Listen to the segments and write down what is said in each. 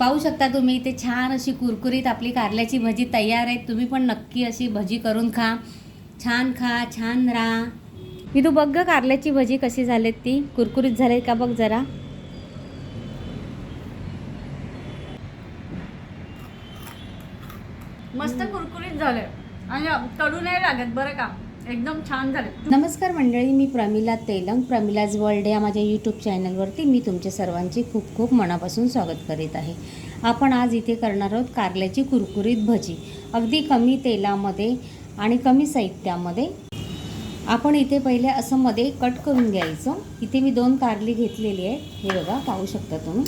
पाहू शकता तुम्ही इथे छान अशी कुरकुरीत आपली कारल्याची भजी तयार आहे तुम्ही पण नक्की अशी भजी करून खा. छान खा छान राहा. मी तू बघ ग कारल्याची भजी कशी झालीत ती. कुरकुरीत झालीत का बघ जरा. मस्त कुरकुरीत झाले. आणि कडू नाही लागत बरं का. एकदम छान झाले. नमस्कार मंडळी मी प्रमिला तेलंग प्रमिलाज वर्ल्ड या माझ्या यूट्यूब चॅनलवरती मी तुमच्या सर्वांचे खूप खूप मनापासून स्वागत करीत आहे. आपण आज इथे करणार आहोत कारल्याची कुरकुरीत भजी. अगदी कमी तेलामध्ये आणि कमी साहित्यामध्ये. आपण इथे पहिले असं मध्ये कट करून घ्यायचं. इथे मी दोन कारली घेतलेली आहे हे बघा पाहू शकता तुम्ही.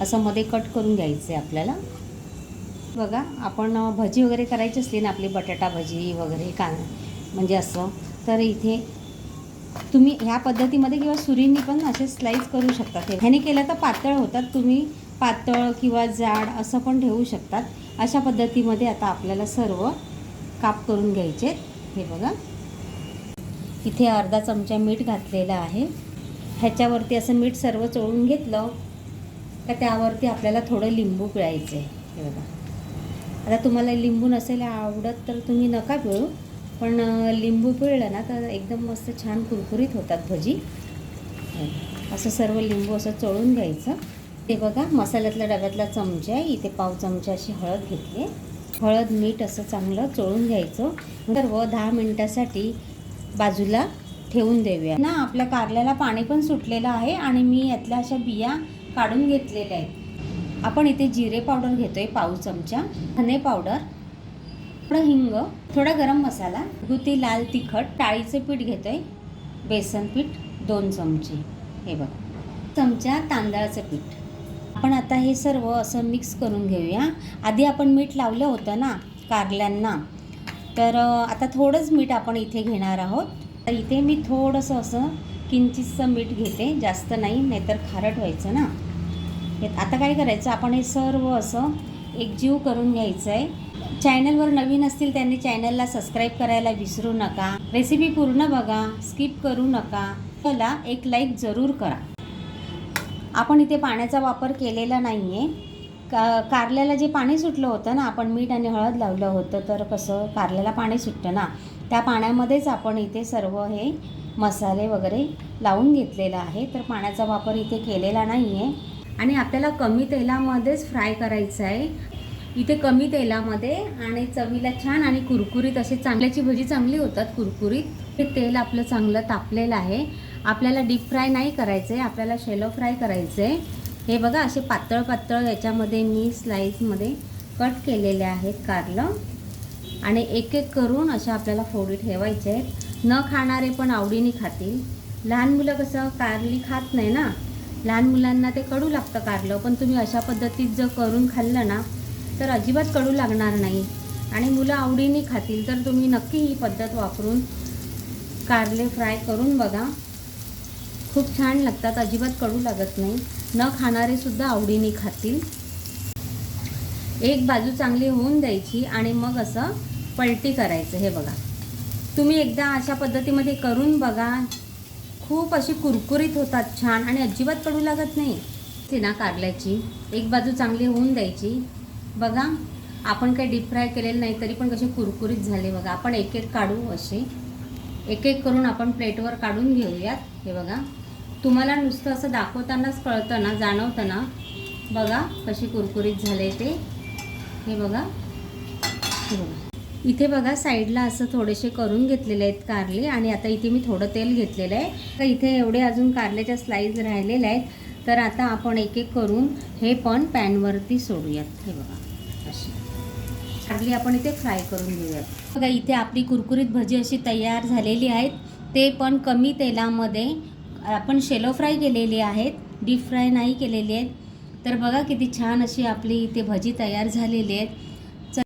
असं मध्ये कट करून घ्यायचं आहे आपल्याला. बघा आपण भजी वगैरे करायची असली ना आपली बटाटा भजी वगैरे का म्हणजे असं. तर इथे तुम्ही ह्या पद्धतीमध्ये किंवा सुरीने पण असे स्लाईस करू शकतात हे ह्याने केलं तर पातळ होतात. तुम्ही पातळ किंवा जाड असं पण ठेवू शकतात. अशा पद्धतीमध्ये आता आपल्याला सर्व काप करून घ्यायचे. हे बघा. इथे अर्धा चमचा मीठ घातलेलं आहे. ह्याच्यावरती असं मीठ सर्व चोळून घेतलं. का त्यावरती आपल्याला थोडं लिंबू पिळायचं आहे हे बघा. आता तुम्हाला लिंबू नसेल आवडत तर तुम्ही नका पिळू. पण लिंबू पिळलं ना तर एकदम मस्त छान कुरकुरीत होतात भजी. असं सर्व लिंबू असं चोळून घ्यायचं. ते बघा मसाल्यातल्या डब्यातला चमचा आहे इथे पाव चमचा अशी हळद घेतली हळद मीठ असं चांगलं चोळून घ्यायचं. सर्व व दहा मिनटासाठी बाजूला ठेवून देऊया. ना आपल्या कारल्याला पाणी पण सुटलेलं आहे आणि मी यातल्या अशा बिया काढून घेतलेल्या आहेत. आपण इथे जिरे पावडर घेतोय पाव चमचा. धने पावडर. थोडं हिंग थोडा गरम मसाला गुती लाल तिखट टाळीचं पीठ घेतोय बेसन पीठ दोन चमचे. हे बघा. चमचा तांदळाचं पीठ. आपण आता हे सर्व असं मिक्स करून घेऊया. आधी आपण मीठ लावलं होतं ना कारल्यांना. तर आता थोडंच मीठ आपण इथे घेणार आहोत. तर इथे मी थोडंसं असं किंचितचं मीठ घेते. जास्त नाही नाहीतर खारट व्हायचं ना. हे आता काय करायचं? आपण हे सर्व असं एकजीव करून घ्यायचं आहे चॅनलवर नवीन असतील त्यांनी चॅनलला सबस्क्राईब करायला विसरू नका. रेसिपी पूर्ण बघा स्किप करू नका. मला एक लाईक जरूर करा. आपण इथे पाण्याचा वापर केलेला नाही आहे का कारल्याला जे पाणी सुटलं होतं ना आपण मीठ आणि हळद लावलं होतं तर कसं कारल्याला पाणी सुटतं ना त्या पाण्यामध्येच आपण इथे सर्व हे मसाले वगैरे लावून घेतलेलं आहे. तर पाण्याचा वापर इथे केलेला नाही आहे आणि आपल्याला कमी तेलामध्येच फ्राय करायचं आहे. इथे कमी तेलामध्ये आणि चवीला छान आणि कुरकुरीत असे चांगल्याची भजी चांगली होतात कुरकुरीत. हे तेल आपलं चांगलं तापलेलं आहे. आपल्याला डीप फ्राय नाही करायचं आहे आपल्याला शेलो फ्राय करायचं आहे हे बघा असे पातळ पातळ याच्यामध्ये मी स्लाईसमध्ये कट केलेले आहेत कारलं. आणि एक एक करून अशा आपल्याला फोडी ठेवायचे आहेत. न खाणारे पण आवडीने खातील. लहान मुलं कसं कारली खात नाही ना? लहान मुलांना ते कडू लागतं कारलं. पण तुम्ही अशा पद्धतीत जर करून खाल्लं ना तर अजिबात कडू लागणार नाही. आणि मुलं आवडीने खातील तर तुम्ही नक्की ही पद्धत वापरून कारले फ्राय करून बघा. खूप छान लागतात अजिबात कडू लागत नाही. न खाणारे सुद्धा आवडीने खातील. एक बाजू चांगली होऊन द्यायची आणि मग असं पलटी करायचं हे बघा. तुम्ही एकदा अशा पद्धतीमध्ये करून बघा. खूप अशी कुरकुरीत होतात छान आणि अजिबात पडू लागत नाही. ती ना कारल्याची एक बाजू चांगली होऊन द्यायची. बघा आपण काही डीप फ्राय केलेलं नाही तरी पण कसे कुरकुरीत झाले बघा. आपण एक एक काढू असे. एक एक करून आपण प्लेटवर काढून घेऊयात. हे बघा. तुम्हाला नुसतं असं दाखवतानाच कळतं ना जाणवतं ना बघा कशी कुरकुरीत झाले ते. हे बघा. हे बघा. इथे बघा साईडला असं थोडेसे करून घेतलेले आहेत कारले आणि आता इथे मी थोडं तेल घेतलेलं आहे. तर इथे एवढे अजून कारल्याच्या स्लाईज राहिलेल्या आहेत. तर आता आपण एक एक करून हे पण पॅनवरती सोडूयात. हे बघा अशी. कारली आपण इथे फ्राय करून घेऊयात. बघा इथे आपली कुरकुरीत भजी अशी तयार झालेली आहेत. ते पण कमी तेलामध्ये आपण शेलो फ्राय केलेली आहेत. डीप फ्राय नाही केलेली आहेत. तर बघा किती छान अशी आपली इथे भजी तयार झालेली आहेत.